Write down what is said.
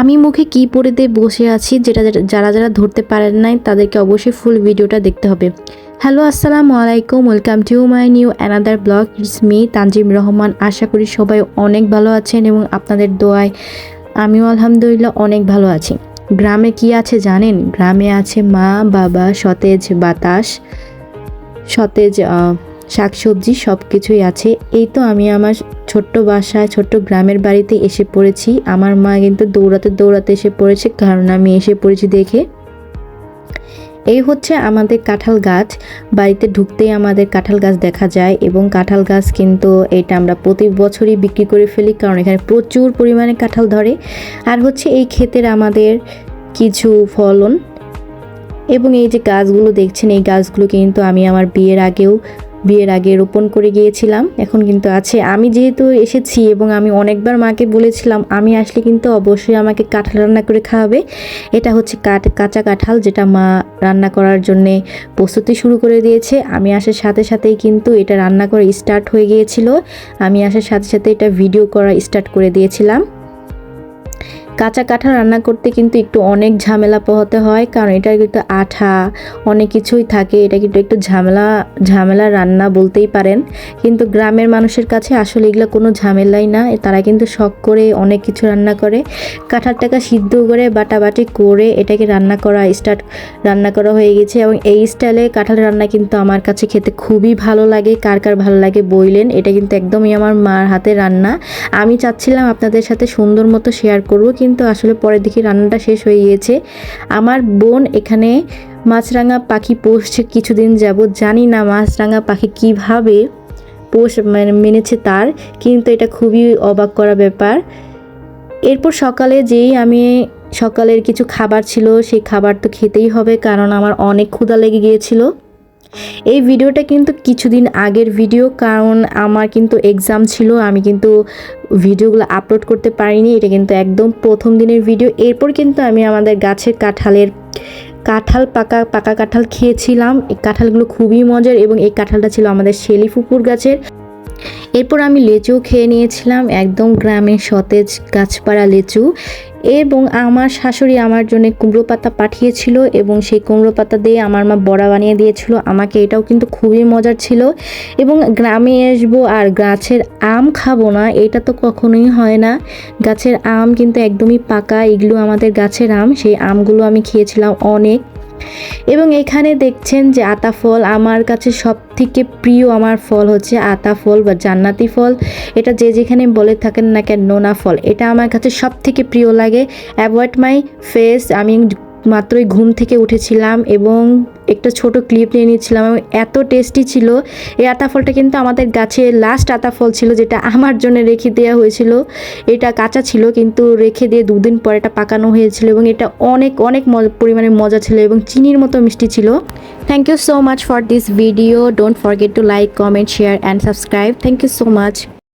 আমি মুখে কি পরে দিয়ে বসে আছি যেটা যারা যারা ধরতে পারেন নাই, তাদেরকে অবশ্যই ফুল ভিডিওটা দেখতে হবে। হ্যালো আসসালামু আলাইকুম welcome to my new another blog it's me Tanjim Rahman. আশা করি সবাই অনেক ভালো আছেন এবং আপনাদের দোয়ায় আমিও আলহামদুলিল্লাহ অনেক ভালো আছি। গ্রামে কি আছে জানেন? গ্রামে আছে মা, বাবা, সতেজ বাতাস, সতেজ শাকসবজি সব কিছুই আছে। এই তো আমি আমার ছোট্ট বাসায়, ছোট্ট গ্রামের বাড়িতে এসে পড়েছি। আমার মা কিন্তু দৌড়াতে দৌড়াতে এসে পড়েছে, কারণ আমি এসে পড়েছি দেখে। এই হচ্ছে আমাদের কাঁঠাল গাছ। বাড়িতে ঢুকতেই আমাদের কাঁঠাল গাছ দেখা যায় এবং কাঁঠাল গাছ কিন্তু এটা আমরা প্রতি বছরই বিক্রি করে ফেলি, কারণ এখানে প্রচুর পরিমাণে কাঁঠাল ধরে। আর হচ্ছে এই ক্ষেতের আমাদের কিছু ফলন। এবং এই যে গাছগুলো দেখছেন, এই গাছগুলো কিন্তু আমি আমার বিয়ের আগেও বিয়ের আগে রোপণ করে গিয়েছিলাম। এখন কিন্তু আছে। আমি যেহেতু এসেছি এবং আমি অনেকবার মাকে বলেছিলাম, আমি আসলে কিন্তু অবশ্যই আমাকে কাঁঠাল রান্না করে খাওয়াবে। এটা হচ্ছে কাঠ, কাঁচা কাঁঠাল যেটা মা রান্না করার জন্যে প্রস্তুতি শুরু করে দিয়েছে। আমি আসার সাথে সাথেই কিন্তু এটা রান্না করা স্টার্ট হয়ে গিয়েছিল। আমি আসার সাথে সাথে এটা ভিডিও করা স্টার্ট করে দিয়েছিলাম। কাঁচা কাঁঠাল রান্না করতে কিন্তু একটু অনেক ঝামেলা পোহাতে হয়, কারণ এটা কিন্তু আঠা, অনেক কিছুই থাকে, এটা কিন্তু একটু ঝামেলা ঝামেলা রান্না বলতেই পারেন। কিন্তু গ্রামের মানুষের কাছে আসলে এগুলো কোনো ঝামেলাই না, তারা কিন্তু শখ করে অনেক কিছু রান্না করে। কাঁঠালটাকে সিদ্ধ করে বাটাবাটি করে এটাকে রান্না করা স্টার্ট রান্না করা হয়ে গেছে এবং এই স্টাইলে কাঁঠাল রান্না কিন্তু আমার কাছে খেতে খুবই ভালো লাগে, কার কার ভালো লাগে বইলেন, এটা কিন্তু একদমই আমার মার হাতে রান্না। আমি চাচ্ছিলাম আপনাদের সাথে সুন্দর মতো শেয়ার করব কিন্তু আসলে পরের দিকে রান্নাটা শেষ হয়ে গিয়েছে। আমার বোন এখানে মাছরাঙা পাখি পোষছে কিছুদিন যাবত জানি না মাছরাঙা পাখি কীভাবে পোষ মানে মেনেছে তার, কিন্তু এটা খুবই অবাক করা ব্যাপার। এরপর সকালে যেই আমি সকালের কিছু খাবার ছিল, সেই খাবার তো খেতেই হবে, কারণ আমার অনেক ক্ষুধা লেগে গিয়েছিল। এই ভিডিওটা কিন্তু কিছুদিন আগের ভিডিও, কারণ আমার কিন্তু এক্সাম ছিল, আমি কিন্তু ভিডিওগুলো আপলোড করতে পারিনি, এটা কিন্তু একদম প্রথম দিনের ভিডিও। এরপর কিন্তু আমি আমাদের গাছের কাঁঠালের, কাঁঠাল পাকা পাকা কাঁঠাল খেয়েছিলাম। এই কাঁঠালগুলো খুবই মজার এবং এই কাঁঠালটা ছিল আমাদের শেলিফুপুর গাছের। এরপর আমি লেচু খেয়ে নিয়েছিলাম, একদম গ্রামের সতেজ গাছপাড়া লেচু। এবং আমার শাশুড়ি আমার জন্য কুমড়ো পাতা পাঠিয়েছিল এবং সেই কুমড়ো পাতা দিয়ে আমার মা বড়া বানিয়ে দিয়েছিল। আমাকে এটাও কিন্তু খুবই মজার ছিল। এবং গ্রামে আসব আর গাছের আম খাব না, এটা তো কখনোই হয় না। গাছের আম কিন্তু একদমই পাকা, এগুলো আমাদের গাছের আম, সেই আমগুলো আমি খেয়েছিলাম অনেক। এবং এখানে দেখছেন যে আতা ফল আমার কাছে সব থেকে প্রিয় আমার ফল হচ্ছে আতা ফল বা জান্নাতি ফল। এটা যে যেখানে বলে থাকেন না কেন নোনা ফল। এটা আমার কাছে সব থেকে প্রিয় লাগে। অ্যাভয়েড মাই ফেস আমি মাত্রই ঘুম থেকে উঠেছিলাম এবং একটা ছোট ক্লিপ নিয়ে নিয়েছিলাম এবং এত টেস্টি ছিল। এই আতা ফলটা কিন্তু আমাদের গাছে লাস্ট আতা ফল ছিল যেটা আমার জন্য রেখে দেওয়া হয়েছিল। এটা কাঁচা ছিল কিন্তু রেখে দিয়ে দুদিন পর এটা পাকানো হয়েছিল এবং এটা অনেক অনেক পরিমাণে মজা ছিল এবং চিনির মতো মিষ্টি ছিল। Thank you so much for this video don't forget to like comment share and subscribe thank you so much